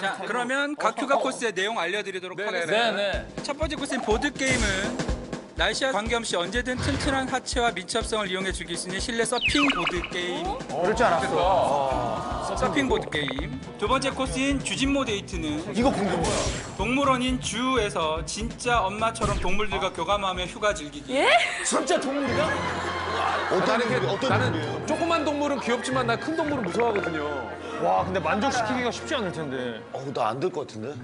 자, 그러면 각 휴가 코스의 내용 알려드리도록 하겠습니다. 네네. 첫 번째 코스인 보드 게임은 날씨와 관계없이 언제든 튼튼한 하체와 민첩성을 이용해 즐길 수 있는 실내 서핑 보드 게임. 그럴 줄 알았어. 서핑 보드 게임. 두 번째 코스인 주진모 데이트는 이거 궁금해. 동물원인 주에서 진짜 엄마처럼 동물들과 교감하며 휴가 즐기기. 진짜 동물이야? 어떤 동물이 어떤 나는 동물이에요? 조그만 동물은 귀엽지만 나 큰 동물은 무서워하거든요. 와 근데 만족시키기가 쉽지 않을 텐데. 어우 나 안 될 것 같은데?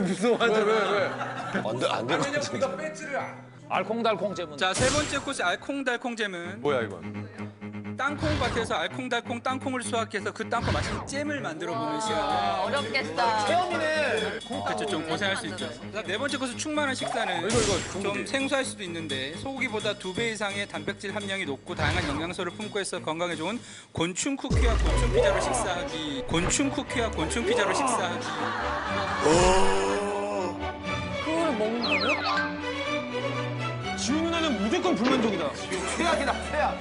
무서워하잖아. 왜, 왜, 왜? 안될안될 것 같은데? 배지를 알콩달콩 재문. 자, 세 번째 코스 알콩달콩잼은 뭐야 이건? 땅콩밭에서 알콩달콩 땅콩을 수확해서 그 땅콩 맛있는 잼을 만들어 보는 시간. 어렵겠다. 그렇죠, 좀 고생할 수 있죠. 자, 네 번째 코스 충만한 식사는 이거, 이거 좀 생소할 수도 있는데 소고기보다 두 배 이상의 단백질 함량이 높고 다양한 영양소를 품고 있어 건강에 좋은 곤충 쿠키와 곤충 피자로 식사하기. 곤충 쿠키와 곤충 피자로 식사하기. 그거를 먹는다고? 지우 누나는 무조건 불만족이다. 최악이다 최악.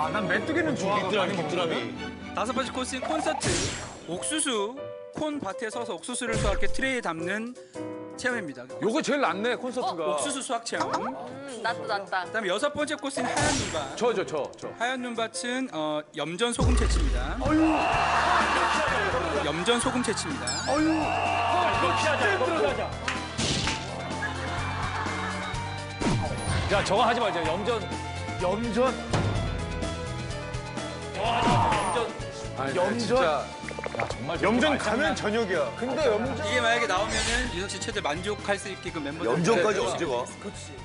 아 난 메뚜기는 좋아. 귀뚜라미 귀뚜라미. 다섯 번째 코스인 콘서트. 옥수수 콘 밭에 서서 옥수수를 수확해 트레이에 담는 체험입니다. 요거 제일 낫네 콘서트가. 옥수수 수확 체험. 음, 낫다 낫다. 그다음에 여섯 번째 코스인 하얀 눈밭. 저, 저, 저, 저. 하얀 눈밭은 어, 염전 소금 채취입니다. 염전 소금 채취입니다. 야, 저거 하지 말자. 염전. 염전. 염전? 진짜. 야, 정말. 염전 가면 저녁이야. 근데 염전 이게 만약에 나오면은 유석 씨 최대 만족할 수 있게끔 멤버들 염전까지 언제 가?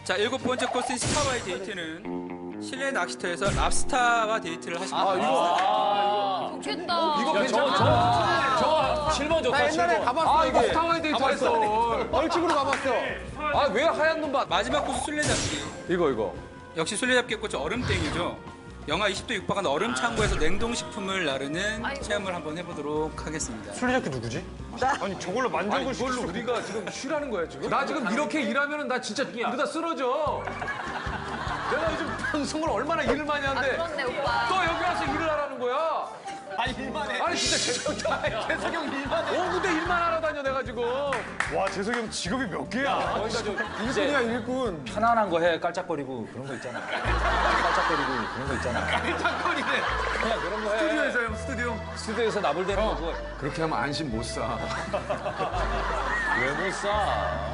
자 일곱 번째 코스인 스타와의 데이트는 실내 낚시터에서 랍스타와 데이트를 하십니다. 아, 이거. 좋겠다. 이거 괜찮아. 저거, 저거 7번 좋다. 나 옛날에 7번. 가봤어, 아, 이거 이게. 스타와이 데이트 가봤어. 했어. 얼찍으로 가봤어. 아, 왜 하얀 눈밭? 마지막 코스 술래잡기. 이거, 이거. 역시 술래잡기의 꽃이 얼음땡이죠. 영하 20도 육박한 얼음 창고에서 냉동식품을 나르는 아이고. 체험을 한번 해보도록 하겠습니다. 술래잡기 누구지? 아니 저걸로 아니, 만족을 시킬 수 우리가 지금 쉬라는 거야, 지금? 나 지금 이렇게 일하면 나 진짜 이러다 쓰러져. 내가 요즘 방송을 얼마나 일을 많이 아 하는데 그렇네 오빠. 또 여기 와서 일을 하라는 거야. 아니 일만 해. 아니 진짜 재석이 형, 지금. 와 재석이 형 직업이 몇 개야? 거기다 좀 일꾼이야 일꾼. 편안한 거 해 깔짝거리고 그런 거 있잖아. 깔짝거리고 그런 거 있잖아. 그냥 그런 거 해. 스튜디오에서 형 스튜디오. 스튜디오에서 나불대는 거 그거 그렇게 하면 안심 못 사. 왜 못 사?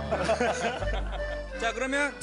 자 그러면